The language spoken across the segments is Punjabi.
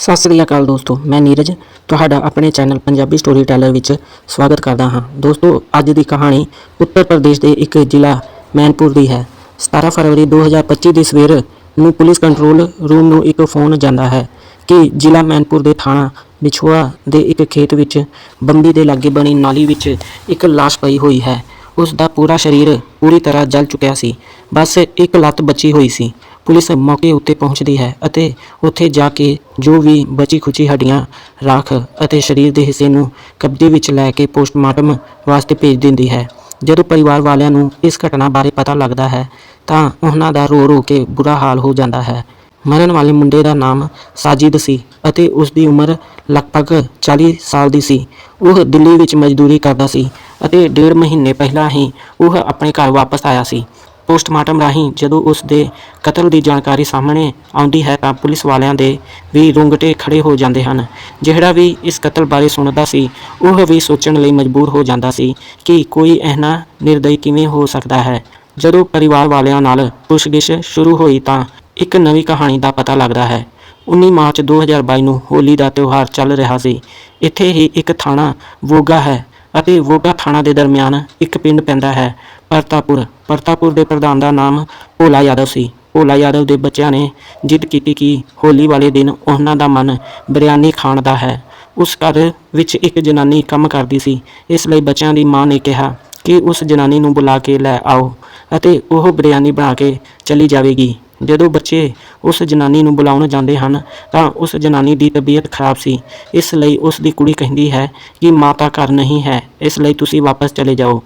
ਸਤਿ ਸ੍ਰੀ ਅਕਾਲ ਦੋਸਤੋ, ਮੈਂ ਨੀਰਜ। ਤੁਹਾਡਾ ਆਪਣੇ ਚੈਨਲ ਪੰਜਾਬੀ ਸਟੋਰੀ ਟੈਲਰ ਵਿੱਚ ਸਵਾਗਤ ਕਰਦਾ ਹਾਂ। ਦੋਸਤੋ, ਅੱਜ ਦੀ ਕਹਾਣੀ ਉੱਤਰ ਪ੍ਰਦੇਸ਼ ਦੇ ਇੱਕ ਜ਼ਿਲ੍ਹਾ ਮੈਨਪੁਰ ਦੀ ਹੈ। 17 ਫਰਵਰੀ 2025 ਦੀ ਸਵੇਰ ਨੂੰ ਪੁਲਿਸ ਕੰਟਰੋਲ ਰੂਮ ਨੂੰ ਇੱਕ ਫੋਨ ਜਾਂਦਾ ਹੈ ਕਿ ਜ਼ਿਲ੍ਹਾ ਮੈਨਪੁਰ ਦੇ ਥਾਣਾ ਵਿਛੋਆ ਦੇ ਇੱਕ ਖੇਤ ਵਿੱਚ ਬੰਬੀ ਦੇ ਲਾਗੇ ਬਣੀ ਨਾਲੀ ਵਿੱਚ ਇੱਕ ਲਾਸ਼ ਪਈ ਹੋਈ ਹੈ। ਉਸ ਦਾ ਪੂਰਾ ਸਰੀਰ ਪੂਰੀ ਤਰ੍ਹਾਂ ਜਲ ਚੁੱਕਿਆ ਸੀ। ਬਸ ਇੱਕ ਲੱਤ ਬਚੀ ਹੋਈ ਸੀ। ਪੁਲਿਸ ਮੌਕੇ ਉੱਤੇ ਪਹੁੰਚਦੀ ਹੈ ਅਤੇ ਉੱਥੇ ਜਾ ਕੇ ਜੋ ਵੀ ਬਚੀ ਖੁਚੀ ਹੱਡੀਆਂ, ਰਾਖ ਅਤੇ ਸਰੀਰ ਦੇ ਹਿੱਸੇ ਨੂੰ ਕਬਜ਼ੇ ਵਿੱਚ ਲੈ ਕੇ ਪੋਸਟਮਾਰਟਮ ਵਾਸਤੇ ਭੇਜ ਦਿੰਦੀ ਹੈ। ਜਦੋਂ ਪਰਿਵਾਰ ਵਾਲਿਆਂ ਨੂੰ ਇਸ ਘਟਨਾ ਬਾਰੇ ਪਤਾ ਲੱਗਦਾ ਹੈ, ਤਾਂ ਉਹਨਾਂ ਦਾ ਰੋ ਰੋ ਕੇ ਬੁਰਾ ਹਾਲ ਹੋ ਜਾਂਦਾ ਹੈ। ਮਰਨ ਵਾਲੇ ਮੁੰਡੇ ਦਾ ਨਾਮ ਸਾਜਿਦ ਸੀ ਅਤੇ ਉਸ ਦੀ ਉਮਰ ਲਗਭਗ 40 ਸਾਲ ਦੀ ਸੀ। ਉਹ ਦਿੱਲੀ ਵਿੱਚ ਮਜ਼ਦੂਰੀ ਕਰਦਾ ਸੀ ਅਤੇ ਡੇਢ ਮਹੀਨੇ ਪਹਿਲਾਂ ਹੀ ਉਹ ਆਪਣੇ ਘਰ ਵਾਪਸ ਆਇਆ ਸੀ। ਪੋਸਟਮਾਰਟਮ ਰਾਹੀਂ ਜਦੋਂ ਉਸ ਦੇ ਕਤਲ ਦੀ ਜਾਣਕਾਰੀ ਸਾਹਮਣੇ ਆਉਂਦੀ ਹੈ ਤਾਂ ਪੁਲਿਸ ਵਾਲਿਆਂ ਦੇ ਵੀ ਰੁੰਗਟੇ ਖੜੇ ਹੋ ਜਾਂਦੇ ਹਨ। ਜਿਹੜਾ ਵੀ ਇਸ ਕਤਲ ਬਾਰੇ ਸੁਣਦਾ ਸੀ, ਉਹ ਵੀ ਸੋਚਣ ਲਈ ਮਜਬੂਰ ਹੋ ਜਾਂਦਾ ਸੀ ਕਿ ਕੋਈ ਇਹਨਾਂ ਨਿਰਦਈ ਕਿਵੇਂ ਹੋ ਸਕਦਾ ਹੈ। ਜਦੋਂ ਪਰਿਵਾਰ ਵਾਲਿਆਂ ਨਾਲ ਪੁੱਛਗਿੱਛ ਸ਼ੁਰੂ ਹੋਈ ਤਾਂ ਇੱਕ ਨਵੀਂ ਕਹਾਣੀ ਦਾ ਪਤਾ ਲੱਗਦਾ ਹੈ। 19 ਮਾਰਚ 2022 ਨੂੰ ਹੋਲੀ ਦਾ ਤਿਉਹਾਰ ਚੱਲ ਰਿਹਾ ਸੀ। ਇੱਥੇ ਹੀ ਇੱਕ ਥਾਣਾ ਵੋਗਾ ਹੈ। ਅਤੇ ਵੋਗਾ ਥਾਣਾ ਦੇ ਦਰਮਿਆਨ ਇੱਕ ਪਿੰਡ ਪੈਂਦਾ ਹੈ। ਪਰਤਾਪੁਰ ਪਰਤਾਪੁਰ ਦੇ ਪ੍ਰਧਾਨ ਦਾ ਨਾਮ ਭੋਲਾ ਯਾਦਵ ਸੀ। ਭੋਲਾ ਯਾਦਵ ਦੇ ਬੱਚਿਆਂ ਨੇ ਜਿੱਦ ਕੀਤੀ ਕਿ ਹੋਲੀ ਵਾਲੇ ਦਿਨ ਉਹਨਾਂ ਦਾ ਮਨ ਬਿਰਿਆਨੀ ਖਾਣ ਦਾ ਹੈ। ਉਸ ਘਰ ਵਿੱਚ ਇੱਕ ਜਨਾਨੀ ਕੰਮ ਕਰਦੀ ਸੀ। ਇਸ ਲਈ ਬੱਚਿਆਂ ਦੀ ਮਾਂ ਨੇ ਕਿਹਾ ਕਿ ਉਸ ਜਨਾਨੀ ਨੂੰ ਬੁਲਾ ਕੇ ਲੈ ਆਓ ਅਤੇ ਉਹ ਬਿਰਿਆਨੀ ਬਣਾ ਕੇ ਚਲੀ ਜਾਵੇਗੀ। ਜਦੋਂ ਬੱਚੇ ਉਸ ਜਨਾਨੀ ਨੂੰ ਬੁਲਾਉਣ ਜਾਂਦੇ ਹਨ, ਤਾਂ ਉਸ ਜਨਾਨੀ ਦੀ ਤਬੀਅਤ ਖਰਾਬ ਸੀ। ਇਸ ਲਈ ਉਸ ਦੀ ਕੁੜੀ ਕਹਿੰਦੀ ਹੈ ਕਿ ਮਾਤਾ ਘਰ ਨਹੀਂ ਹੈ, ਇਸ ਲਈ ਤੁਸੀਂ ਵਾਪਸ ਚਲੇ ਜਾਓ।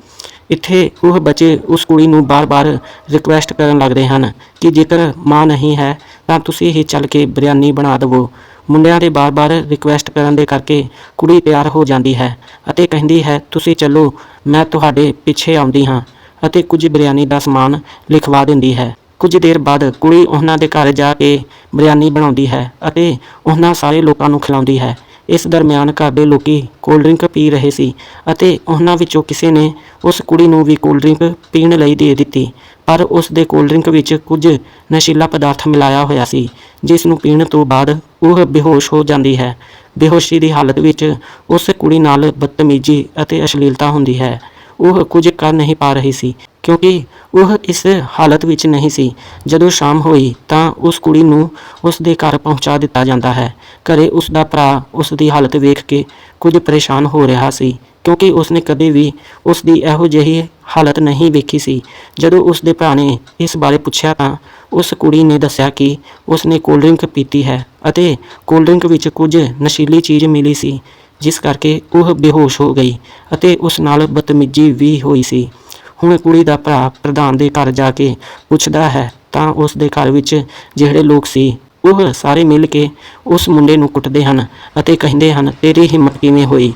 ਇੱਥੇ ਉਹ ਬੱਚੇ ਉਸ ਕੁੜੀ ਨੂੰ ਬਾਰ-ਬਾਰ ਰਿਕੁਐਸਟ ਕਰਨ ਲੱਗਦੇ ਹਨ ਕਿ ਜੇਕਰ ਮਾਂ ਨਹੀਂ ਹੈ, ਤਾਂ ਤੁਸੀਂ ਹੀ ਚੱਲ ਕੇ ਬਿਰਿਆਨੀ ਬਣਾ ਦੇਵੋ। ਮੁੰਡਿਆਂ ਦੇ ਬਾਰ-ਬਾਰ ਰਿਕੁਐਸਟ ਕਰਨ ਦੇ ਕਰਕੇ ਕੁੜੀ ਤਿਆਰ ਹੋ ਜਾਂਦੀ ਹੈ ਅਤੇ ਕਹਿੰਦੀ ਹੈ, ਤੁਸੀਂ ਚੱਲੋ, ਮੈਂ ਤੁਹਾਡੇ ਪਿੱਛੇ ਆਉਂਦੀ ਹਾਂ ਅਤੇ ਕੁਝ ਬਿਰਿਆਨੀ ਦਾ ਸਮਾਨ ਲਿਖਵਾ ਦਿੰਦੀ ਹੈ। ਕੁਝ ਦੇਰ ਬਾਅਦ ਕੁੜੀ ਉਹਨਾਂ ਦੇ ਘਰ ਜਾ ਕੇ ਬਿਰਿਆਨੀ ਬਣਾਉਂਦੀ ਹੈ ਅਤੇ ਉਹਨਾਂ ਸਾਰੇ ਲੋਕਾਂ ਨੂੰ ਖਿਲਾਉਂਦੀ ਹੈ। ਇਸ ਦਰਮਿਆਨ ਘਰ ਦੇ ਲੋਕੀ ਕੋਲਡ ਡਰਿੰਕ ਪੀ ਰਹੇ ਸੀ ਅਤੇ ਉਹਨਾਂ ਵਿੱਚੋਂ ਕਿਸੇ ਨੇ ਉਸ ਕੁੜੀ ਨੂੰ ਵੀ ਕੋਲਡ ਡਰਿੰਕ ਪੀਣ ਲਈ ਦੇ ਦਿੱਤੀ। ਪਰ ਉਸ ਦੇ ਕੋਲਡ ਡਰਿੰਕ ਵਿੱਚ ਕੁਝ ਨਸ਼ੀਲਾ ਪਦਾਰਥ ਮਿਲਾਇਆ ਹੋਇਆ ਸੀ, ਜਿਸ ਨੂੰ ਪੀਣ ਤੋਂ ਬਾਅਦ ਉਹ ਬੇਹੋਸ਼ ਹੋ ਜਾਂਦੀ ਹੈ। ਬੇਹੋਸ਼ੀ ਦੀ ਹਾਲਤ ਵਿੱਚ ਉਸ ਕੁੜੀ ਨਾਲ ਬਦਤਮੀਜ਼ੀ ਅਤੇ ਅਸ਼ਲੀਲਤਾ ਹੁੰਦੀ ਹੈ। ਉਹ ਕੁਝ ਕਰ ਨਹੀਂ ਪਾ ਰਹੀ ਸੀ। ਕਿਉਂਕਿ ਉਹ ਇਸ ਹਾਲਤ ਵਿੱਚ ਨਹੀਂ ਸੀ। ਜਦੋਂ ਸ਼ਾਮ ਹੋਈ ਤਾਂ ਉਸ ਕੁੜੀ ਨੂੰ ਉਸ ਦੇ ਘਰ ਪਹੁੰਚਾ ਦਿੱਤਾ ਜਾਂਦਾ ਹੈ। ਘਰੇ ਉਸ ਦਾ ਭਰਾ ਉਸ ਦੀ ਹਾਲਤ ਵੇਖ ਕੇ ਕੁਝ ਪਰੇਸ਼ਾਨ ਹੋ ਰਿਹਾ ਸੀ, ਕਿਉਂਕਿ ਉਸਨੇ ਕਦੇ ਵੀ ਉਸ ਦੀ ਇਹੋ ਜਿਹੀ ਹਾਲਤ ਨਹੀਂ ਵੇਖੀ ਸੀ। ਜਦੋਂ ਉਸ ਦੇ ਭਰਾ ਨੇ ਇਸ ਬਾਰੇ ਪੁੱਛਿਆ ਤਾਂ ਉਸ ਕੁੜੀ ਨੇ ਦੱਸਿਆ ਕਿ ਉਸਨੇ ਕੋਲਡ ਡਰਿੰਕ ਪੀਤੀ ਹੈ ਅਤੇ ਕੋਲਡ ਡਰਿੰਕ ਵਿੱਚ ਕੁਝ ਨਸ਼ੀਲੀ ਚੀਜ਼ ਮਿਲੀ ਸੀ, ਜਿਸ ਕਰਕੇ ਉਹ ਬੇਹੋਸ਼ ਹੋ ਗਈ ਅਤੇ ਉਸ ਨਾਲ ਬਦਤਮੀਜ਼ੀ ਵੀ ਹੋਈ ਸੀ। ਹੁਣ ਕੁੜੀ ਦਾ ਭਰਾ ਪ੍ਰਧਾਨ ਦੇ ਘਰ ਜਾ ਕੇ ਪੁੱਛਦਾ ਹੈ, ਤਾਂ ਉਸ ਦੇ ਘਰ ਵਿੱਚ ਜਿਹੜੇ ਲੋਕ ਸੀ, ਉਹ ਸਾਰੇ ਮਿਲ ਕੇ ਉਸ ਮੁੰਡੇ ਨੂੰ ਕੁੱਟਦੇ ਹਨ ਅਤੇ ਕਹਿੰਦੇ ਹਨ, ਤੇਰੀ ਹਿੰਮਤ ਕਿਵੇਂ ਹੋਈ?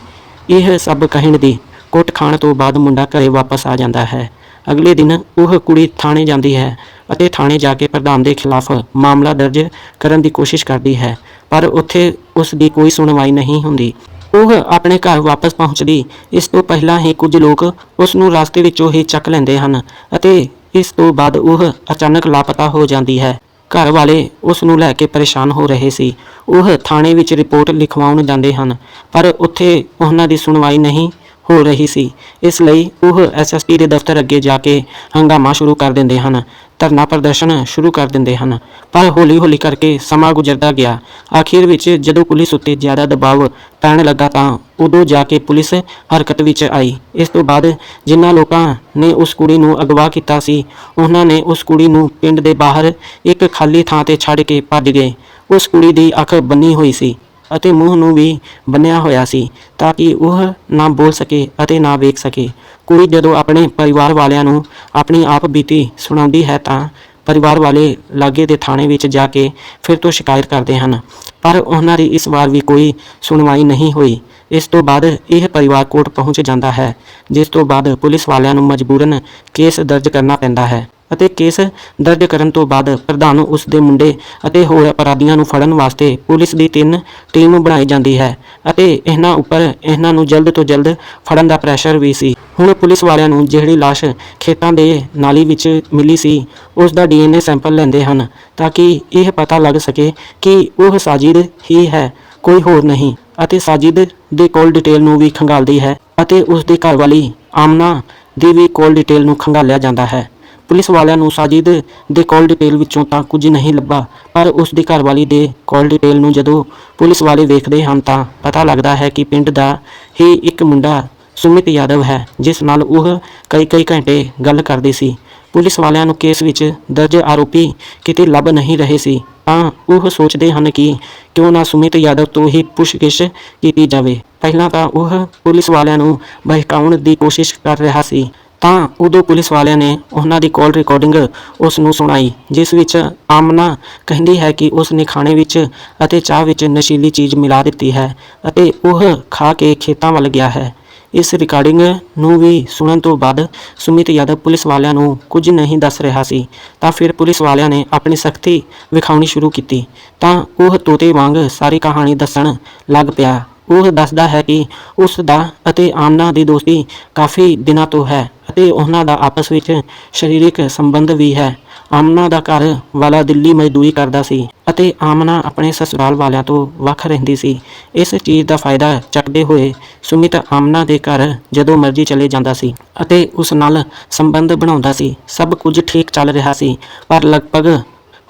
ਇਹ ਸਭ ਕਹਿਣ ਦੀ ਕੁੱਟ ਖਾਣ ਤੋਂ ਬਾਅਦ ਮੁੰਡਾ ਘਰੇ ਵਾਪਸ ਆ ਜਾਂਦਾ ਹੈ। ਅਗਲੇ ਦਿਨ ਉਹ ਕੁੜੀ ਥਾਣੇ ਜਾਂਦੀ ਹੈ ਅਤੇ ਥਾਣੇ ਜਾ ਕੇ ਪ੍ਰਧਾਨ ਦੇ ਖਿਲਾਫ ਮਾਮਲਾ ਦਰਜ ਕਰਨ ਦੀ ਕੋਸ਼ਿਸ਼ ਕਰਦੀ ਹੈ, ਪਰ ਉੱਥੇ ਉਸ ਦੀ ਕੋਈ ਸੁਣਵਾਈ ਨਹੀਂ ਹੁੰਦੀ। ਉਹ ਆਪਣੇ ਘਰ ਵਾਪਸ ਪਹੁੰਚਦੀ ਇਸ ਤੋਂ ਪਹਿਲਾਂ ਹੀ ਕੁਝ ਲੋਕ ਉਸ ਨੂੰ ਰਸਤੇ ਵਿੱਚੋਂ ਹੀ ਚੱਕ ਲੈਂਦੇ ਹਨ ਅਤੇ ਇਸ ਤੋਂ ਬਾਅਦ ਉਹ ਅਚਾਨਕ ਲਾਪਤਾ ਹੋ ਜਾਂਦੀ ਹੈ। ਘਰ ਵਾਲੇ ਉਸ ਨੂੰ ਲੈ ਕੇ ਪਰੇਸ਼ਾਨ ਹੋ ਰਹੇ ਸੀ। ਉਹ ਥਾਣੇ ਵਿੱਚ ਰਿਪੋਰਟ ਲਿਖਵਾਉਣ ਜਾਂਦੇ ਹਨ, ਪਰ ਉੱਥੇ ਉਹਨਾਂ ਦੀ ਸੁਣਵਾਈ ਨਹੀਂ ਹੋ ਰਹੀ ਸੀ। ਇਸ ਲਈ ਉਹ ਐਸਐਸਪੀ ਦੇ ਦਫ਼ਤਰ ਅੱਗੇ ਜਾ ਕੇ ਹੰਗਾਮਾ ਸ਼ੁਰੂ ਕਰ ਦਿੰਦੇ ਹਨ ਧਰਨਾ ਪ੍ਰਦਰਸ਼ਨ ਸ਼ੁਰੂ ਕਰ ਦਿੰਦੇ ਹਨ, ਪਰ ਹੌਲੀ-ਹੌਲੀ ਕਰਕੇ ਸਮਾਂ ਗੁਜ਼ਰਦਾ ਗਿਆ। ਆਖਿਰ ਵਿੱਚ ਜਦੋਂ ਪੁਲਿਸ ਉੱਤੇ ਜ਼ਿਆਦਾ ਦਬਾਅ ਪੈਣ ਲੱਗਾ ਤਾਂ ਉਦੋਂ ਜਾ ਕੇ ਪੁਲਿਸ ਹਰਕਤ ਵਿੱਚ ਆਈ। ਇਸ ਤੋਂ ਬਾਅਦ ਜਿਨ੍ਹਾਂ ਲੋਕਾਂ ਨੇ ਉਸ ਕੁੜੀ ਨੂੰ ਅਗਵਾ ਕੀਤਾ ਸੀ, ਉਹਨਾਂ ਨੇ ਉਸ ਕੁੜੀ ਨੂੰ ਪਿੰਡ ਦੇ ਬਾਹਰ ਇੱਕ ਖਾਲੀ ਥਾਂ ਤੇ ਛੱਡ ਕੇ ਭੱਜ ਗਏ। ਉਸ ਕੁੜੀ ਦੀ ਅੱਖ ਬੰਨੀ ਹੋਈ ਸੀ। ਅਤੇ ਮੂੰਹ ਨੂੰ ਵੀ ਬੰਨਿਆ ਹੋਇਆ ਸੀ ਤਾਂ ਕਿ ਉਹ ਨਾ ਬੋਲ ਸਕੇ ਅਤੇ ਨਾ ਵੇਖ ਸਕੇ। ਕੁੜੀ ਜਦੋਂ ਆਪਣੇ ਪਰਿਵਾਰ ਵਾਲਿਆਂ ਨੂੰ ਆਪਣੀ ਆਪ ਬੀਤੀ ਸੁਣਾਉਂਦੀ ਹੈ ਤਾਂ ਪਰਿਵਾਰ ਵਾਲੇ ਲਾਗੇ ਦੇ ਥਾਣੇ ਵਿੱਚ ਜਾ ਕੇ ਫਿਰ ਤੋਂ ਸ਼ਿਕਾਇਤ ਕਰਦੇ ਹਨ। ਪਰ ਉਹਨਾਂ ਦੀ ਇਸ ਵਾਰ ਵੀ ਕੋਈ ਸੁਣਵਾਈ ਨਹੀਂ ਹੋਈ। ਇਸ ਤੋਂ ਬਾਅਦ ਇਹ ਪਰਿਵਾਰ ਕੋਰਟ ਪਹੁੰਚ ਜਾਂਦਾ ਹੈ, ਜਿਸ ਤੋਂ ਬਾਅਦ ਪੁਲਿਸ ਵਾਲਿਆਂ ਨੂੰ ਮਜਬੂਰਨ ਕੇਸ ਦਰਜ ਕਰਨਾ ਪੈਂਦਾ ਹੈ। ਅਤੇ ਕੇਸ ਦਰਜ ਕਰਨ ਤੋਂ ਬਾਅਦ ਪ੍ਰਧਾਨ ਉਸ ਦੇ ਮੁੰਡੇ ਅਤੇ ਹੋਰ ਅਪਰਾਧੀਆਂ ਨੂੰ ਫੜਨ ਵਾਸਤੇ ਪੁਲਿਸ ਦੀ ਤਿੰਨ ਟੀਮ ਬਣਾਈ ਜਾਂਦੀ ਹੈ ਅਤੇ ਇਹਨਾਂ ਉੱਪਰ ਇਹਨਾਂ ਨੂੰ ਜਲਦ ਤੋਂ ਜਲਦ ਫੜਨ ਦਾ ਪ੍ਰੈਸ਼ਰ ਵੀ ਸੀ। ਹੁਣ ਪੁਲਿਸ ਵਾਲਿਆਂ ਨੂੰ ਜਿਹੜੀ ਲਾਸ਼ ਖੇਤਾਂ ਦੇ ਨਾਲੀ ਵਿੱਚ ਮਿਲੀ ਸੀ, ਉਸ ਦਾ ਡੀਐਨਏ ਸੈਂਪਲ ਲੈਂਦੇ ਹਨ ਤਾਂ ਕਿ ਇਹ ਪਤਾ ਲੱਗ ਸਕੇ ਕਿ ਉਹ ਸਾਜਿਦ ਹੀ ਹੈ, ਕੋਈ ਹੋਰ ਨਹੀਂ ਅਤੇ ਸਾਜਿਦ ਦੇ ਕੋਲ ਡਿਟੇਲ ਨੂੰ ਵੀ ਖੰਗਾਲਦੀ ਹੈ ਅਤੇ ਉਸ ਦੀ ਘਰਵਾਲੀ ਆਮਨਾ ਦੀ ਵੀ ਕੋਲ ਡਿਟੇਲ ਨੂੰ ਖੰਗਾਲਿਆ ਜਾਂਦਾ ਹੈ। ਪੁਲਿਸ ਵਾਲਿਆਂ ਨੂੰ ਸਾਜਿਦ ਦੇ ਕਾਲ ਡਿਟੇਲ ਵਿੱਚੋਂ ਤਾਂ ਕੁਝ ਨਹੀਂ ਲੱਭਾ, ਪਰ ਉਸ ਦੀ ਘਰਵਾਲੀ ਦੇ ਕਾਲ ਡਿਟੇਲ ਨੂੰ ਜਦੋਂ ਪੁਲਿਸ ਵਾਲੇ ਵੇਖਦੇ ਹਨ ਤਾਂ ਪਤਾ ਲੱਗਦਾ ਹੈ ਕਿ ਪਿੰਡ ਦਾ ਹੀ ਇੱਕ ਮੁੰਡਾ ਸੁਮਿਤ ਯਾਦਵ ਹੈ, ਜਿਸ ਨਾਲ ਉਹ ਕਈ ਕਈ ਘੰਟੇ ਗੱਲ ਕਰਦੀ ਸੀ। ਪੁਲਿਸ ਵਾਲਿਆਂ ਨੂੰ ਕੇਸ ਵਿੱਚ ਦਰਜ ਆਰੋਪੀ ਕਿਤੇ ਲੱਭ ਨਹੀਂ ਰਹੇ ਸੀ, ਤਾਂ ਉਹ ਸੋਚਦੇ ਹਨ ਕਿ ਕਿਉਂ ਨਾ ਸੁਮਿਤ ਯਾਦਵ ਤੋਂ ਹੀ ਪੁੱਛਗਿੱਛ ਕੀਤੀ ਜਾਵੇ। ਪਹਿਲਾਂ ਤਾਂ ਉਹ ਪੁਲਿਸ ਵਾਲਿਆਂ ਨੂੰ ਬਹਿਕਾਉਣ ਦੀ ਕੋਸ਼ਿਸ਼ ਕਰ ਰਿਹਾ ਸੀ ਤਾਂ ਉਦੋਂ ਪੁਲਿਸ ਵਾਲਿਆਂ ਨੇ ਉਹਨਾਂ ਦੀ ਕਾਲ ਰਿਕਾਰਡਿੰਗ ਉਸ ਨੂੰ ਸੁਣਾਈ, ਜਿਸ ਵਿੱਚ ਆਮਨਾ ਕਹਿੰਦੀ ਹੈ ਕਿ ਉਸ ਨੇ ਖਾਣੇ ਵਿੱਚ ਅਤੇ ਚਾਹ ਵਿੱਚ ਨਸ਼ੀਲੀ ਚੀਜ਼ ਮਿਲਾ ਦਿੱਤੀ ਹੈ ਅਤੇ ਉਹ ਖਾ ਕੇ ਖੇਤਾਂ ਵੱਲ ਗਿਆ ਹੈ। ਇਸ ਰਿਕਾਰਡਿੰਗ ਨੂੰ ਵੀ ਸੁਣਨ ਤੋਂ ਬਾਅਦ ਸੁਮਿਤ ਯਾਦਵ ਪੁਲਿਸ ਵਾਲਿਆਂ ਨੂੰ ਕੁਝ ਨਹੀਂ ਦੱਸ ਰਿਹਾ ਸੀ, ਤਾਂ ਫਿਰ ਪੁਲਿਸ ਵਾਲਿਆਂ ਨੇ ਆਪਣੀ ਸਖਤੀ ਵਿਖਾਉਣੀ ਸ਼ੁਰੂ ਕੀਤੀ, ਤਾਂ ਉਹ ਤੋਤੇ ਵਾਂਗ ਸਾਰੀ ਕਹਾਣੀ ਦੱਸਣ ਲੱਗ ਪਿਆ। ਉਹ ਦੱਸਦਾ ਹੈ ਕਿ ਉਸ ਦਾ ਅਤੇ ਆਮਨਾ ਦੀ ਦੋਸਤੀ ਕਾਫੀ ਦਿਨਾਂ ਤੋਂ ਹੈ ਅਤੇ ਉਹਨਾਂ ਦਾ ਆਪਸ ਵਿੱਚ ਸਰੀਰਕ ਸੰਬੰਧ ਵੀ ਹੈ। ਆਮਨਾ ਦਾ ਘਰ ਵਾਲਾ ਦਿੱਲੀ ਮਜ਼ਦੂਰੀ ਕਰਦਾ ਸੀ ਅਤੇ ਆਮਨਾ ਆਪਣੇ ਸਸੁਰਾਲ ਵਾਲਿਆਂ ਤੋਂ ਵੱਖ ਰਹਿੰਦੀ ਸੀ। ਇਸ ਚੀਜ਼ ਦਾ ਫਾਇਦਾ ਚੱਕਦੇ ਹੋਏ ਸੁਮਿਤ ਆਮਨਾ ਦੇ ਘਰ ਜਦੋਂ ਮਰਜ਼ੀ ਚਲੇ ਜਾਂਦਾ ਸੀ ਅਤੇ ਉਸ ਨਾਲ ਸੰਬੰਧ ਬਣਾਉਂਦਾ ਸੀ। ਸਭ ਕੁਝ ਠੀਕ ਚੱਲ ਰਿਹਾ ਸੀ, ਪਰ ਲਗਭਗ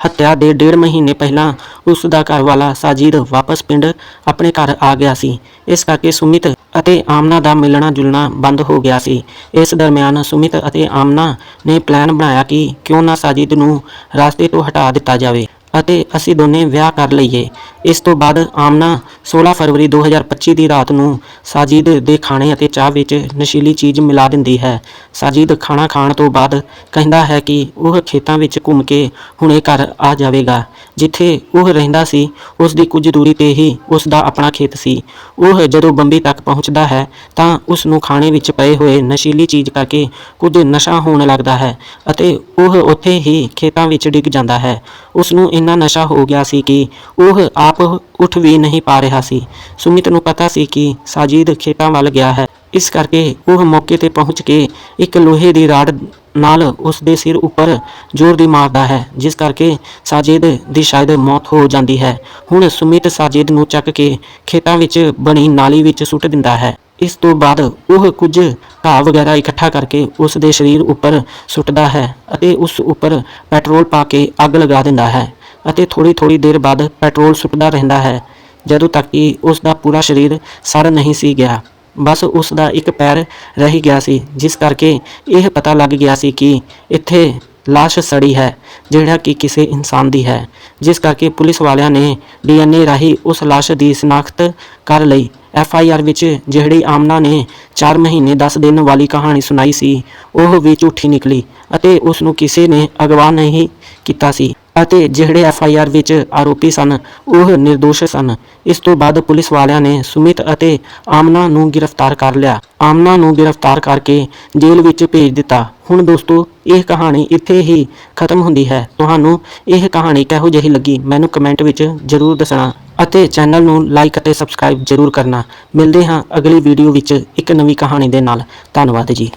ਹੱਤਿਆ ਦੇ ਡੇਢ ਮਹੀਨੇ ਪਹਿਲਾਂ ਉਸ ਦਾ ਘਰ ਵਾਲਾ ਸਾਜੀਦ ਵਾਪਸ ਪਿੰਡ ਆਪਣੇ ਘਰ ਆ ਗਿਆ ਸੀ। ਇਸ ਕਰਕੇ ਸੁਮਿਤ ਅਤੇ ਆਮਨਾ ਦਾ ਮਿਲਣਾ ਜੁਲਣਾ ਬੰਦ ਹੋ ਗਿਆ ਸੀ। ਇਸ ਦਰਮਿਆਨ ਸੁਮਿਤ ਅਤੇ ਆਮਨਾ ਨੇ ਪਲਾਨ ਬਣਾਇਆ ਕਿ ਕਿਉਂ ਨਾ ਸਾਜਿਦ ਨੂੰ ਰਾਸਤੇ ਤੋਂ ਹਟਾ ਦਿੱਤਾ ਜਾਵੇ। ਅਤੇ ਅਸੀਂ ਦੋਨੇ ਵਿਆਹ ਕਰ ਲਈਏ। ਇਸ ਤੋਂ ਬਾਅਦ ਆਮਨਾ 16 ਫਰਵਰੀ 2025 ਦੀ ਰਾਤ ਨੂੰ ਸਾਜੀਦ ਦੇ ਖਾਣੇ ਅਤੇ ਚਾਹ ਵਿੱਚ ਨਸ਼ੀਲੀ ਚੀਜ਼ ਮਿਲਾ ਦਿੰਦੀ ਹੈ। ਸਾਜੀਦ ਖਾਣਾ ਖਾਣ ਤੋਂ ਬਾਅਦ ਕਹਿੰਦਾ ਹੈ ਕਿ ਉਹ ਖੇਤਾਂ ਵਿੱਚ ਘੁੰਮ ਕੇ ਹੁਣੇ ਘਰ ਆ ਜਾਵੇਗਾ। ਜਿੱਥੇ ਉਹ ਰਹਿੰਦਾ ਸੀ ਉਸ ਦੀ ਕੁਝ ਦੂਰੀ ਤੇ ਹੀ ਉਸ ਦਾ ਆਪਣਾ ਖੇਤ ਸੀ। ਉਹ ਜਦੋਂ ਬੰਬੀ ਤੱਕ ਪਹੁੰਚਦਾ ਹੈ, ਤਾਂ ਉਸ ਨੂੰ ਖਾਣੇ ਵਿੱਚ ਪਏ ਹੋਏ ਨਸ਼ੀਲੀ ਚੀਜ਼ ਕਰਕੇ ਕੁਝ ਨਸ਼ਾ ਹੋਣ ਲੱਗਦਾ ਹੈ ਅਤੇ ਉਹ ਉੱਥੇ ਹੀ ਖੇਤਾਂ ਵਿੱਚ ਡਿੱਗ ਜਾਂਦਾ ਹੈ। ਉਸ ਨੂੰ ਇੰਨਾ ਨਸ਼ਾ ਹੋ ਗਿਆ ਸੀ ਕਿ ਉਹ ਆਪ ਉੱਠ ਵੀ ਨਹੀਂ ਪਾ ਰਿਹਾ ਸੀ। ਸੁਮਿਤ ਨੂੰ ਪਤਾ ਸੀ ਕਿ ਸਾਜੀਦ ਖੇਤਾਂ ਵੱਲ ਗਿਆ ਹੈ। ਇਸ ਕਰਕੇ ਉਹ ਮੌਕੇ ਤੇ ਪਹੁੰਚ ਕੇ ਇੱਕ ਲੋਹੇ ਦੀ ਰਾਡ ਨਾਲ ਉਸ ਦੇ ਸਿਰ ਉੱਪਰ ਜ਼ੋਰ ਦੀ ਮਾਰਦਾ ਹੈ, ਜਿਸ ਕਰਕੇ ਸਾਜਿਦ ਦੀ ਸ਼ਾਇਦ ਮੌਤ ਹੋ ਜਾਂਦੀ ਹੈ। ਹੁਣ ਸੁਮਿਤ ਸਾਜਿਦ ਨੂੰ ਚੱਕ ਕੇ ਖੇਤਾਂ ਵਿੱਚ ਬਣੀ ਨਾਲੀ ਵਿੱਚ ਸੁੱਟ ਦਿੰਦਾ ਹੈ। ਇਸ ਤੋਂ ਬਾਅਦ ਉਹ ਕੁਝ ਘਾਹ ਵਗੈਰਾ ਇਕੱਠਾ ਕਰਕੇ ਉਸ ਦੇ ਸਰੀਰ ਉੱਪਰ ਸੁੱਟਦਾ ਹੈ ਅਤੇ ਉਸ ਉੱਪਰ ਪੈਟਰੋਲ ਪਾ ਕੇ ਅੱਗ ਲਗਾ ਦਿੰਦਾ ਹੈ ਅਤੇ ਥੋੜੀ ਥੋੜੀ ਦੇਰ ਬਾਅਦ ਪੈਟਰੋਲ ਸੁੱਟਦਾ ਰਹਿੰਦਾ ਹੈ, ਜਦੋਂ ਤੱਕ ਕਿ ਉਸ ਦਾ ਪੂਰਾ ਸਰੀਰ ਸੜ ਨਹੀਂ ਸੀ ਗਿਆ। ਬਸ ਉਸ ਦਾ ਇੱਕ ਪੈਰ ਰਹਿ ਗਿਆ ਸੀ, ਜਿਸ ਕਰਕੇ ਇਹ ਪਤਾ ਲੱਗ ਗਿਆ ਸੀ ਕਿ ਇੱਥੇ ਲਾਸ਼ ਸੜੀ ਹੈ, ਜਿਹੜਾ ਕਿ ਕਿਸੇ ਇਨਸਾਨ ਦੀ ਹੈ, ਜਿਸ ਕਰਕੇ ਪੁਲਿਸ ਵਾਲਿਆਂ ਨੇ ਡੀਐਨਏ ਰਾਹੀਂ ਉਸ ਲਾਸ਼ ਦੀ ਸ਼ਨਾਖਤ ਕਰ ਲਈ। ਐਫ ਆਈ ਆਰ ਵਿੱਚ ਜਿਹੜੀ ਆਮਨਾ ਨੇ 4 ਮਹੀਨੇ 10 ਦਿਨ ਵਾਲੀ ਕਹਾਣੀ ਸੁਣਾਈ ਸੀ, ਉਹ ਵੀ ਝੂਠੀ ਨਿਕਲੀ ਅਤੇ ਉਸ ਨੂੰ ਕਿਸੇ ਨੇ ਅਗਵਾ ਨਹੀਂ ਕੀਤਾ ਸੀ। ਅਤੇ ਜਿਹੜੇ ਐਫ ਆਈ ਆਰ ਵਿੱਚ ਆਰੋਪੀ ਸਨ, ਉਹ ਨਿਰਦੋਸ਼ ਸਨ। ਇਸ ਤੋਂ ਬਾਅਦ ਪੁਲਿਸ ਵਾਲਿਆਂ ਨੇ ਸੁਮਿਤ ਅਤੇ ਆਮਨਾ ਨੂੰ ਗ੍ਰਿਫਤਾਰ ਕਰ ਲਿਆ। ਆਮਨਾ ਨੂੰ ਗ੍ਰਿਫਤਾਰ ਕਰਕੇ ਜੇਲ੍ਹ ਵਿੱਚ ਭੇਜ ਦਿੱਤਾ। ਹੁਣ ਦੋਸਤੋ, ਇਹ ਕਹਾਣੀ ਇੱਥੇ ਹੀ ਖਤਮ ਹੁੰਦੀ ਹੈ। ਤੁਹਾਨੂੰ ਇਹ ਕਹਾਣੀ ਕਿਹੋ ਜਿਹੀ ਲੱਗੀ, ਮੈਨੂੰ ਕਮੈਂਟ ਵਿੱਚ ਜ਼ਰੂਰ ਦੱਸਣਾ ਅਤੇ ਚੈਨਲ ਨੂੰ ਲਾਈਕ ਅਤੇ ਸਬਸਕ੍ਰਾਈਬ ਜ਼ਰੂਰ ਕਰਨਾ। ਮਿਲਦੇ ਹਾਂ ਅਗਲੀ ਵੀਡੀਓ ਵਿੱਚ ਇੱਕ ਨਵੀਂ ਕਹਾਣੀ ਦੇ ਨਾਲ। ਧੰਨਵਾਦ ਜੀ।